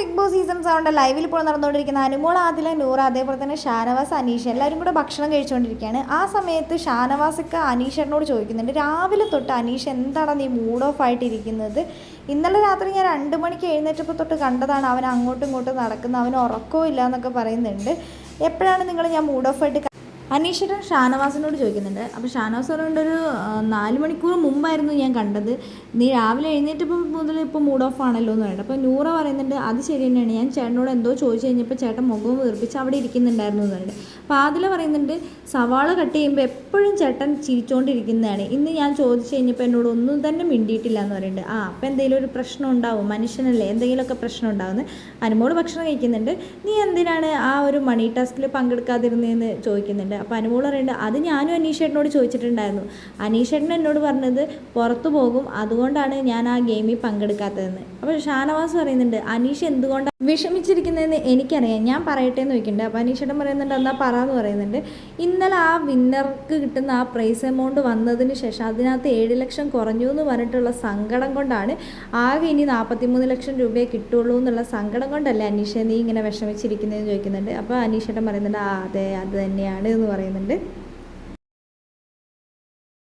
Big boss season സെവന്റെ ലൈവിൽ ഇപ്പോൾ നടന്നുകൊണ്ടിരിക്കുന്ന അനുമോൾ ആദില നൂറ അതേപോലെ തന്നെ ഷാനവാസ് അനീഷ് എല്ലാവരും കൂടെ ഭക്ഷണം കഴിച്ചുകൊണ്ടിരിക്കുകയാണ്. ആ സമയത്ത് ഷാനവാസൊക്കെ അനീഷേട്ടനോട് ചോദിക്കുന്നുണ്ട് രാവിലെ തൊട്ട് അനീഷ് എന്താണ് നീ മൂഡ് ഓഫ് ആയിട്ടിരിക്കുന്നത്? ഇന്നലെ രാത്രി ഞാൻ രണ്ട് മണിക്ക് എഴുന്നേറ്റപ്പോൾ തൊട്ട് കണ്ടതാണ് അവൻ അങ്ങോട്ടും ഇങ്ങോട്ടും നടക്കുന്നത് അവന് ഉറക്കവും ഇല്ല എന്നൊക്കെ പറയുന്നുണ്ട്. എപ്പോഴാണ് നിങ്ങൾ ഞാൻ മൂഡ് ഓഫ് ആയിട്ട് അനീഷേട്ടൻ ഷാനവാസിനോട് ചോദിക്കുന്നുണ്ട്. അപ്പോൾ ഷാനവാസ് പറയുന്നുണ്ട് ഒരു നാല് മണിക്കൂർ മുമ്പായിരുന്നു ഞാൻ കണ്ടത്. നീ രാവിലെ എഴുന്നേറ്റപ്പോൾ മുതൽ ഇപ്പോൾ മൂഡ് ഓഫ് ആണല്ലോ എന്ന് പറയുന്നത് അപ്പോൾ നൂറ പറയുന്നുണ്ട് അത് ശരി തന്നെയാണ്. ഞാൻ ചേട്ടനോട് എന്തോ ചോദിച്ചു കഴിഞ്ഞപ്പോൾ ചേട്ടൻ മുഖം വീർപ്പിച്ച് അവിടെ ഇരിക്കുന്നുണ്ടായിരുന്നു എന്ന് പറയുന്നത് ആദില പറയുന്നുണ്ട് സവാള കട്ട് ചെയ്യുമ്പോൾ എപ്പോഴും ചേട്ടൻ ചിരിച്ചുകൊണ്ടിരിക്കുന്നതാണ് ഇന്ന് ഞാൻ ചോദിച്ചു കഴിഞ്ഞപ്പോൾ എന്നോട് ഒന്നും തന്നെ മിണ്ടിയിട്ടില്ല എന്ന് പറയുന്നുണ്ട്. ആ അപ്പം എന്തെങ്കിലും ഒരു പ്രശ്നം ഉണ്ടാവും മനുഷ്യനല്ലേ എന്തെങ്കിലുമൊക്കെ പ്രശ്നം ഉണ്ടാവുന്നത് അനുമോട് ഭക്ഷണം കഴിക്കുന്നുണ്ട്. നീ എന്തിനാണ് ആ ഒരു മണി ടാസ്കിൽ പങ്കെടുക്കാതിരുന്നതെന്ന് ചോദിക്കുന്നുണ്ട്. അപ്പോൾ അനുമോൾ പറയുന്നുണ്ട് അത് ഞാനും അനീഷേട്ടനോട് ചോദിച്ചിട്ടുണ്ടായിരുന്നു. അനീഷേട്ടൻ എന്നോട് പറഞ്ഞത് പുറത്തു പോകും അതുകൊണ്ടാണ് ഞാൻ ആ ഗെയിമിൽ പങ്കെടുക്കാത്തതെന്ന്. അപ്പോൾ ഷാനവാസ് പറയുന്നുണ്ട് അനീഷ് എന്തുകൊണ്ടാണ് വിഷമിച്ചിരിക്കുന്നതെന്ന് എനിക്കറിയാം. ഞാൻ പറയട്ടെ എന്ന് ചോദിക്കുന്നുണ്ട്. അപ്പോൾ അനീഷേട്ടൻ പറയുന്നുണ്ട് എന്നാൽ പറ എന്ന് പറയുന്നുണ്ട്. ഇന്നലെ ആ വിന്നർക്ക് കിട്ടുന്ന ആ പ്രൈസ് എമൗണ്ട് വന്നതിന് ശേഷം അതിനകത്ത് ഏഴ് ലക്ഷം കുറഞ്ഞു എന്ന് പറഞ്ഞിട്ടുള്ള സങ്കടം കൊണ്ടാണ് ആകെ ഇനി നാൽപ്പത്തിമൂന്ന് ലക്ഷം രൂപയെ കിട്ടുള്ളൂ എന്നുള്ള സങ്കടം കൊണ്ടല്ലേ അനീഷ നീ ഇങ്ങനെ വിഷമിച്ചിരിക്കുന്നതെന്ന് ചോദിക്കുന്നുണ്ട്. അപ്പോൾ അനീഷേട്ടൻ പറയുന്നുണ്ട് ആ അതെ അത് തന്നെയാണ് എന്ന് പറയുന്നുണ്ട്.